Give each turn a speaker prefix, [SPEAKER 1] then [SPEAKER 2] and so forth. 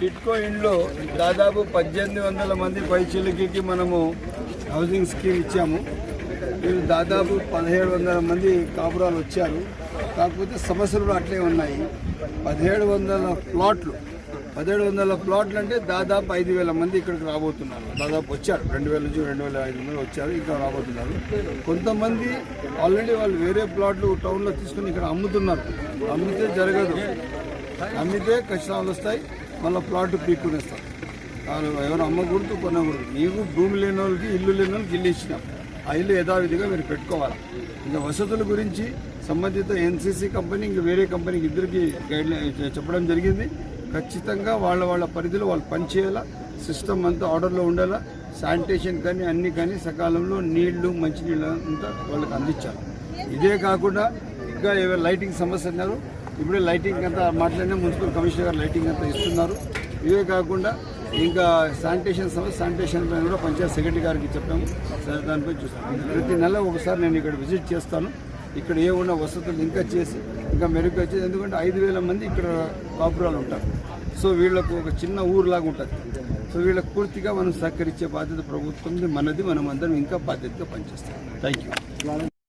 [SPEAKER 1] TIDCO in- ఇండ్లో దాదాపు పద్దెనిమిది వందల మంది పైచిలకి మనము హౌసింగ్ స్కీమ్ ఇచ్చాము. వీళ్ళు దాదాపు పదిహేడు వందల మంది కాపురాలు వచ్చారు. కాకపోతే సమస్యలు అట్లే ఉన్నాయి. పదిహేడు వందల ప్లాట్లు పదిహేడు వందల ప్లాట్లు అంటే దాదాపు ఐదు వేల మంది ఇక్కడికి రాబోతున్నారు. దాదాపు వచ్చారు. రెండు వేల నుంచి రెండు వేల ఐదు మంది వచ్చారు ఇక్కడ రాబోతున్నారు. కొంతమంది ఆల్రెడీ వాళ్ళు వేరే ప్లాట్లు టౌన్లో తీసుకుని ఇక్కడ అమ్ముతున్నారు. అమ్మితే జరగదు. అమ్మితే ఖచ్చితంగా వస్తాయి. మళ్ళీ ప్లాట్ పీక్కునేస్తారు వాళ్ళు ఎవరు అమ్మకూడదు కొనకూడదు. నీకు భూమి లేని వాళ్ళకి ఇల్లు లేని వాళ్ళకి ఇల్లు ఇచ్చినాం. ఆ ఇల్లు యథావిధిగా మీరు పెట్టుకోవాలి. ఇంకా వసతుల గురించి సంబంధిత ఎన్సీసీ కంపెనీ ఇంకా వేరే కంపెనీకి ఇద్దరికి గైడ్లైన్ చెప్పడం జరిగింది. ఖచ్చితంగా వాళ్ళ వాళ్ళ పరిధిలో వాళ్ళు పనిచేయాలా సిస్టమ్ అంతా ఆర్డర్లో ఉండాలా శానిటేషన్ కానీ అన్నీ కానీ సకాలంలో నీళ్ళు మంచినీళ్ళు అంతా వాళ్ళకి అందించాలి. ఇదే కాకుండా ఇంకా ఏవైనా లైటింగ్ సమస్య అన్నారు ఇప్పుడే లైటింగ్ అంతా మాట్లాడినా మున్సిపల్ కమిషనర్ గారు లైటింగ్ అంతా ఇస్తున్నారు. ఇవే కాకుండా ఇంకా శానిటేషన్ సమస్య శానిటేషన్ పైన కూడా పంచాయత్ సెక్రటరీ గారికి చెప్పాము. సరే దానిపై చూస్తాం. ప్రతి నెల ఒకసారి నేను ఇక్కడ విజిట్ చేస్తాను. ఇక్కడ ఏ ఉన్న వసతులు ఇంకా చేసి ఇంకా మెరుగ్గా చేసి ఎందుకంటే ఐదు వేల మంది ఇక్కడ కాపురాలు ఉంటారు. సో వీళ్ళకు ఒక చిన్న ఊరులాగా ఉంటుంది. సో వీళ్ళకి పూర్తిగా మనం సహకరించే బాధ్యత ప్రభుత్వం మనది మనం అందరం ఇంకా బాధ్యతగా పనిచేస్తాం. Thank you